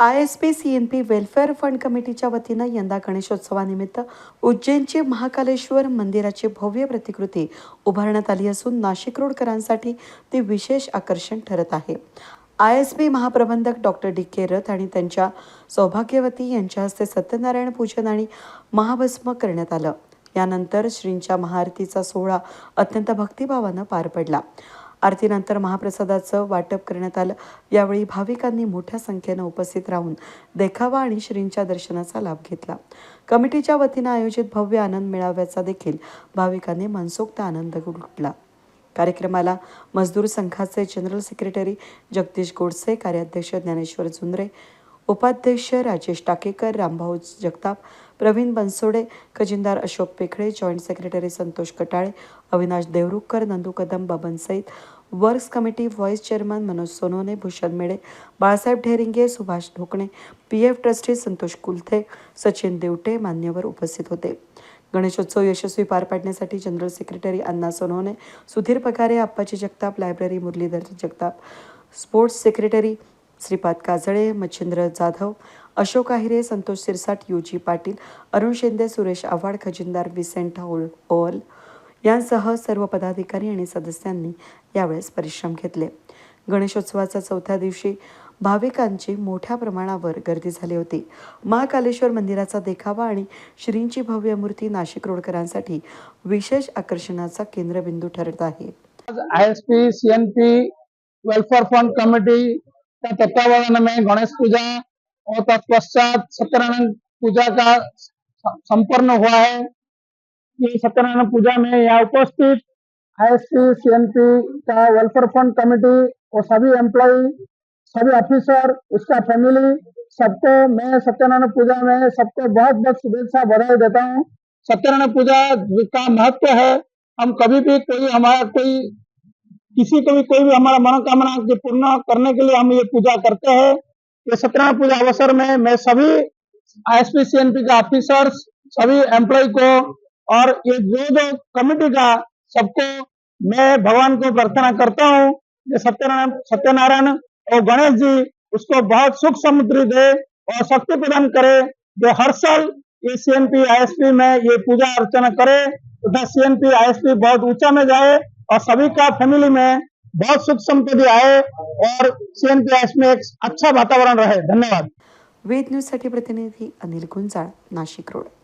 I S P C N P welfare fund कमिटीच्या वतीनं यंदा गणेशोत्सवानिमित्त उज्जैनची महाकालेश्वर मंदिराची भव्य प्रतिकृती उभारण्यात आली असून नाशिक रोडकरांसाठी ती विशेष आकर्षण ठरत आहे. आय एस पी महाप्रबंधक डॉक्टर डी के रथ आणि त्यांच्या सौभाग्यवती यांच्या हस्ते सत्यनारायण पूजन आणि महाभस्म करण्यात आलं. यानंतर श्रींच्या महाआरतीचा सोहळा अत्यंत भक्तिभावानं पार पडला. आरतीनंतर महाप्रसादाचं वाटप करण्यात आलं. यावेळी भाविकांनी मोठ्या संख्येनं उपस्थित राहून देखावा आणि श्रींच्या दर्शनाचा लाभ घेतला. कमिटीच्या वतीनं आयोजित भव्य आनंद मेळाव्याचा देखील भाविकांनी मनसोक्त आनंद लुटला. कार्यक्रमाला मजदूर संघाचे जनरल सेक्रेटरी जगदीश गोडसे कार्याध्यक्ष ज्ञानेश्वर झुंद्रे उपाध्यक्ष Rajesh Takekar Rambhau Jagtap Pravin Bansode खजिनदार Ashok Pekhale joint secretary Santosh Katale Avinash Devrukhkar Nandu Kadam Baban Sayyed works committee vice chairman Manoj Sonone Bhushan Mele Balasaheb Dheringe Subhash Dhokane P F trustee Santosh Kulthe Sachin Devte मान्यवर उपस्थित होते. गणेशोत्सव यशस्वी पार पाडण्यासाठी general secretary Anna Sonawane Sudhir Pagare Appaji Jagtap library Muralidhar Jagtap sports secretary Shripad Kajale Machhindra Jadhav Ashok Ahire Santosh Sirsat UG Patil Arun Shinde Suresh Avhad खजिनदार Vincent होल ओल यांसह सर्व पदाधिकारी आणि सदस्यांनी यावेळेस परिश्रम घेतले. गणेशोत्सवाच्या चौथ्या दिवशी भाविकांची मोठ्या प्रमाणावर गर्दी झाली होती. महाकालेश्वर मंदिराचा देखावा आणि श्रींची भव्य मूर्ती नाशिक रोडकरांसाठी विशेष आकर्षणाचा केंद्रबिंदू ठरत आहे. ISP CNP welfare fund committee तत्वावधान में गणेश पूजा और तत्पश्चात सत्यनारायण पूजा का संपन्न हुआ है। ये सत्यनारायण पूजा में यहाँ उपस्थित आईएसपी सीएनपी का वेलफेयर फंड कमेटी और सभी एम्प्लॉय सभी ऑफिसर उसका फैमिली सबको मैं सत्यनारायण पूजा में सबको बहुत बहुत शुभेच्छा बधाई देता हूँ। सत्यनारायण पूजा का महत्व है। हम कभी भी कोई हमारा कोई किसी को भी कोई भी हमारा मनोकामना के पूर्ण करने के लिए हम ये पूजा करते हैं। ये सत्यनारायण पूजा अवसर में मैं सभी आईएसपी सीएनपी का ऑफिसर्स सभी एम्प्लॉय को और ये जो जो कमिटी का सबको मैं भगवान को प्रार्थना करता हूँ सत्यनारायण सत्यनारायण और गणेश जी उसको बहुत सुख समुद्री दे और शक्ति प्रदान करे जो हर साल ये सीएनपी आईएसपी में ये पूजा अर्चना करे तथा सीएनपी आईएसपी बहुत ऊँचा में जाए और सभी का फैमिली में बहुत सुख संपत्ति आए और सीएनपी में एक अच्छा वातावरण रहे। धन्यवाद। वेद न्यूजसाठी प्रतिनिधी अनिल गुंजाळ नाशिक रोड.